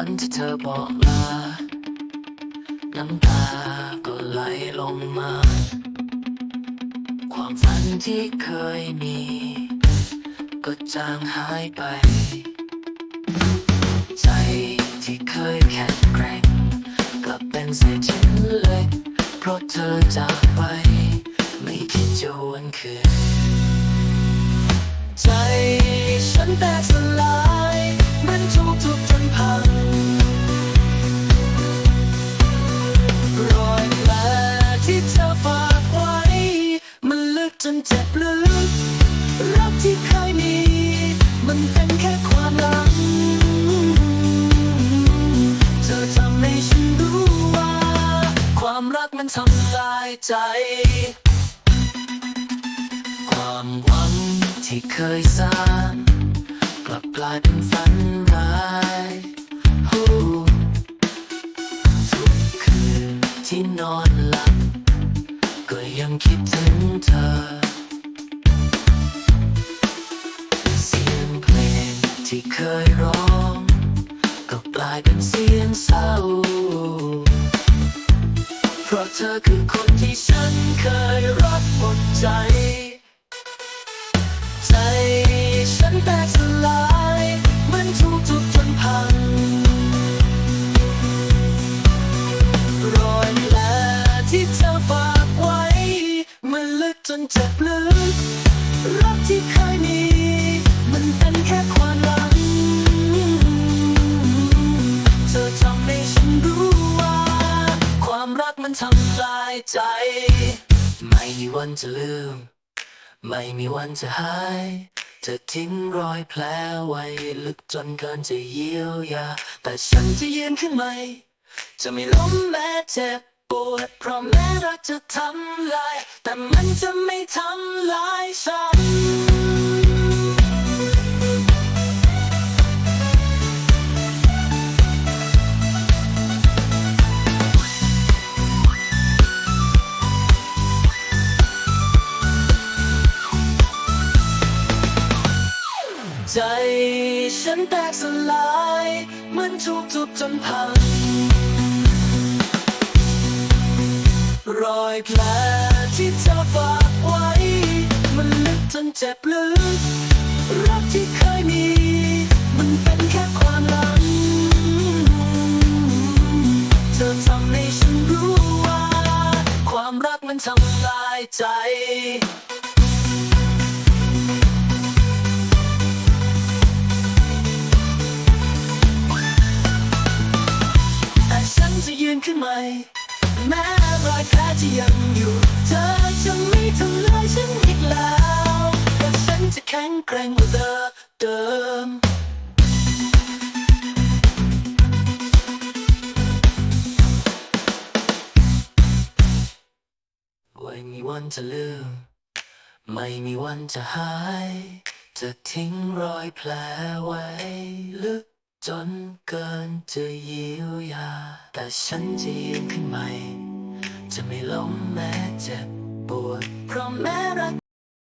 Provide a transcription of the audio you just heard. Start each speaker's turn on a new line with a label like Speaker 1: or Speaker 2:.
Speaker 1: วันที่เธอบอกลา น้ำตาก็ไหลลงมา ความฝันที่เคยมี ก็จางหายไป ใจที่เคยแข็งแกร่ง กลับเป็นเศษชิ้นเล็ก เพราะเธอจากไป ไม่คิดจะวนคืน ใจฉันแตกสลาย รักที่เคยมี มันเป็นแค่ความหลัง เธอทำให้ฉันรู้ว่า ความรักมันทำลายใจ ความหวังที่เคยสร้างกลับกลายเป็นฝันร้ายทุกคืนที่นอนหลับ ก็ยังคิดถึงเธอ ที่เคยร้อง ก็กลายเป็นเสียงเศร้า เพราะเธอคือคนที่ฉันเคยรักหมดใจใจ รักมันทำลายใจ ไม่มีวันจะลืม ไม่มีวันจะหายเธอทิ้งรอยแผลไว้ลึกจนเกินจะเยียวยา แต่ฉันจะยืนขึ้นใหม่ จะไม่ล้มแม้เจ็บปวดเพราะแม้รักจะทำลาย แต่มันจะไม่ทำลายฉัน นแตกสลายเหมือนถูกทุบจนพัง รอยแผลที่เธอฝากไว้ มันลึกจนเจ็บลึก รักที่เคยมี มันเป็นแค่ความหลัง เธอทำให้ฉันรู้ว่า ความรักมันทำลายใจ แม้รอยแผลที่ยังอยู่ เธอจะไม่ทำลายฉันอีกแล้วแต่ฉันจะแข็งแกร่งกว่าเดิมไม่มีวันจะลืม ไม่มีวันจะหาย จะทิ้งรอยแผลไว้ลึก จนเกินจะเยียวยา แต่ฉันจะยืนขึ้นใหม่ จะไม่ล้มแม้เจ็บปวด เพราะแม้รัก